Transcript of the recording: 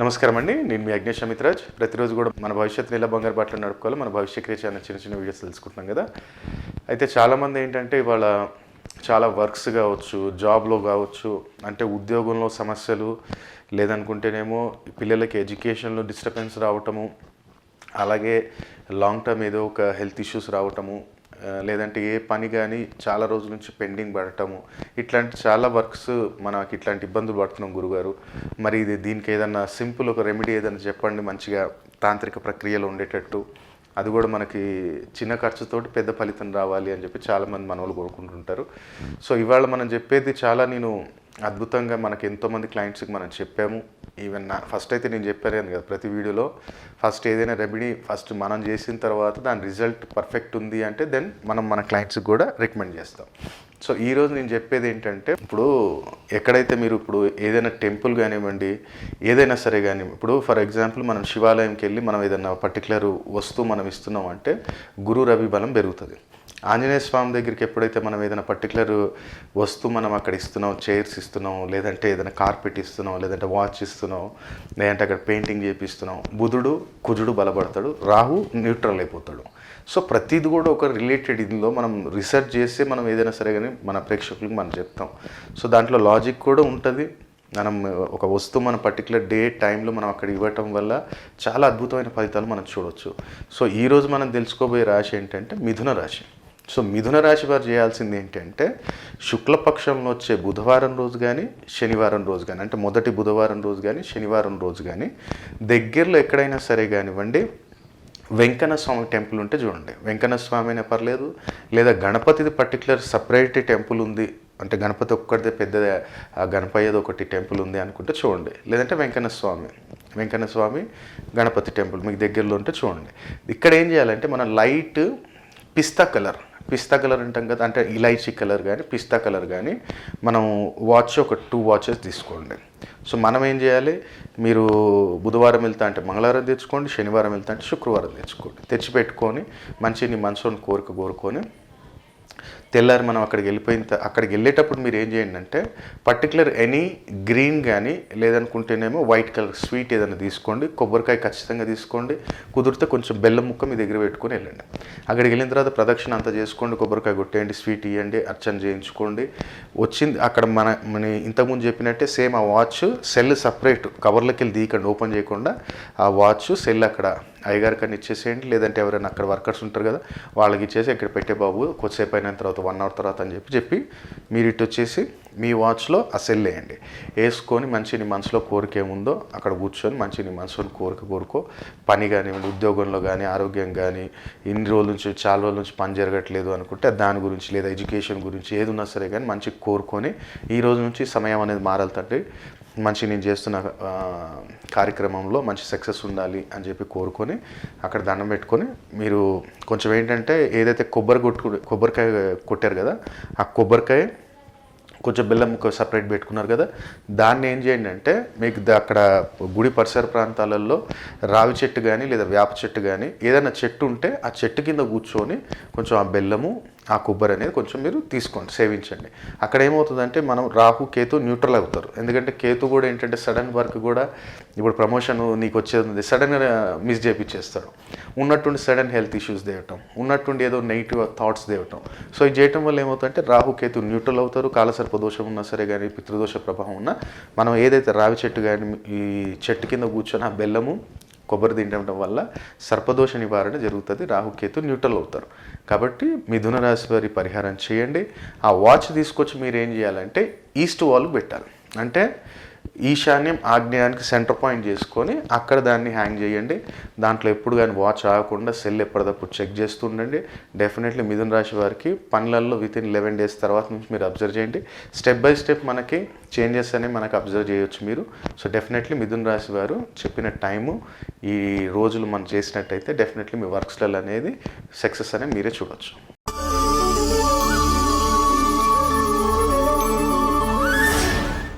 నమస్కారం అండి నేను మీ అగ్నేష్ అమిత్రాజ్. ప్రతిరోజు కూడా మన భవిష్యత్తు ఎలా బంగారు బాటలు నడుపుకోవాలి. మన భవిష్య క్రియ అన్న చిన్న చిన్న వీడియోస్ తెలుసుకుంటున్నాం కదా. అయితే చాలామంది ఏంటంటే ఇవాళ చాలా వర్క్స్ కావచ్చు జాబ్లో కావచ్చు అంటే ఉద్యోగంలో సమస్యలు లేదనుకుంటేనేమో పిల్లలకి ఎడ్యుకేషన్లో డిస్టర్బెన్స్ రావటము అలాగే లాంగ్ టర్మ్ ఏదో ఒక హెల్త్ ఇష్యూస్ రావటము లేదంటే ఏ పని కానీ చాలా రోజుల నుంచి పెండింగ్ పడటము. ఇట్లాంటి చాలా వర్క్స్ మనకి ఇట్లాంటి ఇబ్బందులు పడుతున్నాం గురుగారు. మరి ఇది దీనికి ఏదన్నా సింపుల్ ఒక రెమెడీ ఏదైనా చెప్పండి మంచిగా తాంత్రిక ప్రక్రియలో ఉండేటట్టు. అది కూడా మనకి చిన్న ఖర్చుతోటి పెద్ద ఫలితం రావాలి అని చెప్పి చాలామంది మనవాళ్ళు కోరుకుంటుంటారు. సో ఇవాళ మనం చెప్పేది చాలా నేను అద్భుతంగా మనకి ఎంతోమంది క్లయింట్స్కి మనం చెప్పాము. ఈవెన్ నా ఫస్ట్ అయితే నేను చెప్పాను కదా ప్రతి వీడియోలో ఫస్ట్ ఏదైనా రెమెడీ ఫస్ట్ మనం చేసిన తర్వాత దాని రిజల్ట్ పర్ఫెక్ట్ ఉంది అంటే దెన్ మనం మన క్లయింట్స్కి కూడా రికమెండ్ చేస్తాం. సో ఈరోజు నేను చెప్పేది ఏంటంటే ఇప్పుడు ఎక్కడైతే మీరు ఇప్పుడు ఏదైనా టెంపుల్ కానివ్వండి ఏదైనా సరే కానీ ఇప్పుడు ఫర్ ఎగ్జాంపుల్ మనం శివాలయంకి వెళ్ళి మనం ఏదైనా పర్టికులర్ వస్తువు మనం ఇస్తున్నాం అంటే గురు రవి బలం పెరుగుతుంది. ఆంజనేయ స్వామి దగ్గరికి ఎప్పుడైతే మనం ఏదైనా పర్టికులర్ వస్తువు మనం అక్కడ ఇస్తున్నాం చైర్స్ ఇస్తున్నాం లేదంటే ఏదైనా కార్పెట్ ఇస్తున్నాం లేదంటే వాచ్ ఇస్తున్నాం లేదంటే అక్కడ పెయింటింగ్ చేపిస్తున్నాం బుధుడు కుజుడు బలపడతాడు రాహు న్యూట్రల్ అయిపోతాడు. సో ప్రతిది కూడా ఒక రిలేటెడ్ ఇందులో మనం రీసెర్చ్ చేస్తే మనం ఏదైనా సరే కానీ మన ప్రేక్షకులకు మనం చెప్తాం. సో దాంట్లో లాజిక్ కూడా ఉంటుంది. మనం ఒక వస్తువు మన పర్టికులర్ డే టైంలో మనం అక్కడ ఇవ్వటం వల్ల చాలా అద్భుతమైన ఫలితాలు మనం చూడవచ్చు సో ఈరోజు మనం తెలుసుకోబోయే రాశి ఏంటంటే మిథున రాశి. సో మిథున రాశి వారు చేయాల్సింది ఏంటంటే శుక్లపక్షంలో వచ్చే బుధవారం రోజు కానీ శనివారం రోజు కానీ అంటే మొదటి బుధవారం రోజు కానీ శనివారం రోజు కానీ దగ్గరలో ఎక్కడైనా సరే కానివ్వండి వెంకన్న స్వామి టెంపుల్ ఉంటే చూడండి. వెంకన్న స్వామి అయినా పర్లేదు లేదా గణపతిది పర్టికులర్ సపరేట్ టెంపుల్ ఉంది అంటే గణపతి ఒక్కటిదే పెద్దది ఆ గణపయ్యది ఒకటి టెంపుల్ ఉంది అనుకుంటే చూడండి. లేదంటే వెంకన్న స్వామి వెంకన్న స్వామి గణపతి టెంపుల్ మీకు దగ్గరలో ఉంటే చూడండి. ఇక్కడ ఏం చేయాలంటే మనం light pista colour pista colour అంటాం కదా అంటే ఇలైచీ కలర్ కానీ పిస్తా కలర్ కానీ మనం వాచ్ ఒక టూ వాచెస్ తీసుకోండి. సో మనం ఏం చేయాలి? మీరు బుధవారం వెళ్తా అంటే మంగళవారం తెచ్చుకోండి శనివారం వెళ్తా అంటే శుక్రవారం తెచ్చుకోండి. తెచ్చిపెట్టుకొని మంచి నీ మనసుని కోరిక కోరుకొని తెల్లారి మనం అక్కడికి వెళ్ళిపోయిన అక్కడికి వెళ్ళేటప్పుడు మీరు ఏం చేయండి అంటే పర్టికులర్ ఎనీ గ్రీన్ కానీ లేదనుకుంటేనేమో వైట్ కలర్ స్వీట్ ఏదైనా తీసుకోండి కొబ్బరికాయ ఖచ్చితంగా తీసుకోండి కుదిరితే కొంచెం బెల్లం ముక్క మీ దగ్గర పెట్టుకొని వెళ్ళండి. అక్కడికి వెళ్ళిన తర్వాత ప్రదక్షిణ అంతా చేసుకోండి కొబ్బరికాయ కొట్టేయండి స్వీట్ ఇవ్వండి అర్చన చేయించుకోండి. వచ్చింది అక్కడ మన మన ఇంతకుముందు చెప్పినట్టే సేమ్ ఆ వాచ్ సెల్ సపరేట్ కవర్లోకి వెళ్ళి తీయకండి ఓపెన్ చేయకుండా ఆ వాచ్ సెల్ అక్కడ అయ్యగారికి అని ఇచ్చేసేయండి. లేదంటే ఎవరైనా అక్కడ వర్కర్స్ ఉంటారు కదా వాళ్ళకి ఇచ్చేసి ఇక్కడ పెట్టే బాబు కొద్దిసేపు అయిన తర్వాత వన్ అవర్ తర్వాత అని చెప్పి చెప్పి మీరు ఇటు వచ్చేసి మీ వాచ్లో ఆ సెల్ వేయండి. వేసుకొని మంచి నీ మనసులో కోరిక ఏముందో అక్కడ కూర్చొని మంచి నీ మనసులో కోరిక కోరుకో. పని కానివ్వండి ఉద్యోగంలో కానీ ఆరోగ్యం కానీ ఇన్ని రోజుల నుంచి చాలా రోజుల నుంచి పని జరగట్లేదు అనుకుంటే దాని గురించి లేదా ఎడ్యుకేషన్ గురించి ఏది ఉన్నా సరే కానీ మంచి కోరుకొని ఈ రోజు నుంచి సమయం అనేది మారాలి తండ్రి. మంచి నేను చేస్తున్న కార్యక్రమంలో మంచి సక్సెస్ ఉండాలి అని చెప్పి కోరుకొని అక్కడ దండం పెట్టుకొని మీరు కొంచెం ఏంటంటే ఏదైతే కొబ్బరి కొట్టు కొబ్బరికాయ కొట్టారు కదా ఆ కొబ్బరికాయ కొంచెం బెల్లం సపరేట్ పెట్టుకున్నారు కదా దాన్ని ఏం చేయండి అంటే మీకు అక్కడ గుడి పరిసర ప్రాంతాలలో రావి చెట్టు కానీ లేదా వేప చెట్టు కానీ ఏదైనా చెట్టు ఉంటే ఆ చెట్టు కింద కూర్చొని కొంచెం ఆ బెల్లము ఆ కొబ్బరి అనేది కొంచెం మీరు తీసుకోండి సేవించండి. అక్కడ ఏమవుతుందంటే మనం రాహు కేతు న్యూట్రల్ అవుతారు. ఎందుకంటే కేతు కూడా ఏంటంటే సడన్ వర్క్ కూడా ఇప్పుడు ప్రమోషన్ నీకు వచ్చేది సడన్గా మిస్ చేపించేస్తాడు ఉన్నట్టుండి సడన్ హెల్త్ ఇష్యూస్ దేవటం ఉన్నట్టుండి ఏదో నెగిటివ్ థాట్స్ దేవటం సో ఇది చేయటం వల్ల ఏమవుతుందంటే రాహు కేతు న్యూట్రల్ అవుతారు. కాలసర్ప దోషం ఉన్నా సరే కానీ పితృదోష ప్రభావం ఉన్నా మనం ఏదైతే రావి చెట్టు కానీ ఈ చెట్టు కింద కూర్చొని ఆ బెల్లము కొబ్బరి తినడం వల్ల సర్పదోష నివారణ జరుగుతుంది. రాహుకేతు న్యూట్రల్ అవుతారు. కాబట్టి మిథున రాశి వారి పరిహారం చేయండి. ఆ వాచ్ తీసుకొచ్చి మీరు ఏం చేయాలంటే ఈస్ట్ వాల్ పెట్టాలి. అంటే ఈశాన్యం ఆగ్నేయానికి సెంటర్ పాయింట్ చేసుకొని అక్కడ దాన్ని హ్యాంగ్ చేయండి. దాంట్లో ఎప్పుడు కానీ వాచ్ ఆగకుండా సెల్ ఎప్పటిదప్పుడు చెక్ చేస్తూ ఉండండి డెఫినెట్లీ మిథున రాశి వారికి పనులలో విత్ ఇన్ లెవెన్ డేస్ తర్వాత నుంచి మీరు అబ్జర్వ్ చేయండి. స్టెప్ బై స్టెప్ మనకి చేంజెస్ అనేవి మనకు అబ్జర్వ్ చేయొచ్చు మీరు. సో డెఫినెట్లీ మిథున రాశి వారు చెప్పిన టైము ఈ రోజులు మనం చేసినట్టయితే డెఫినెట్లీ మీ వర్క్స్లలో అనేది సక్సెస్ అనేది మీరే చూడొచ్చు.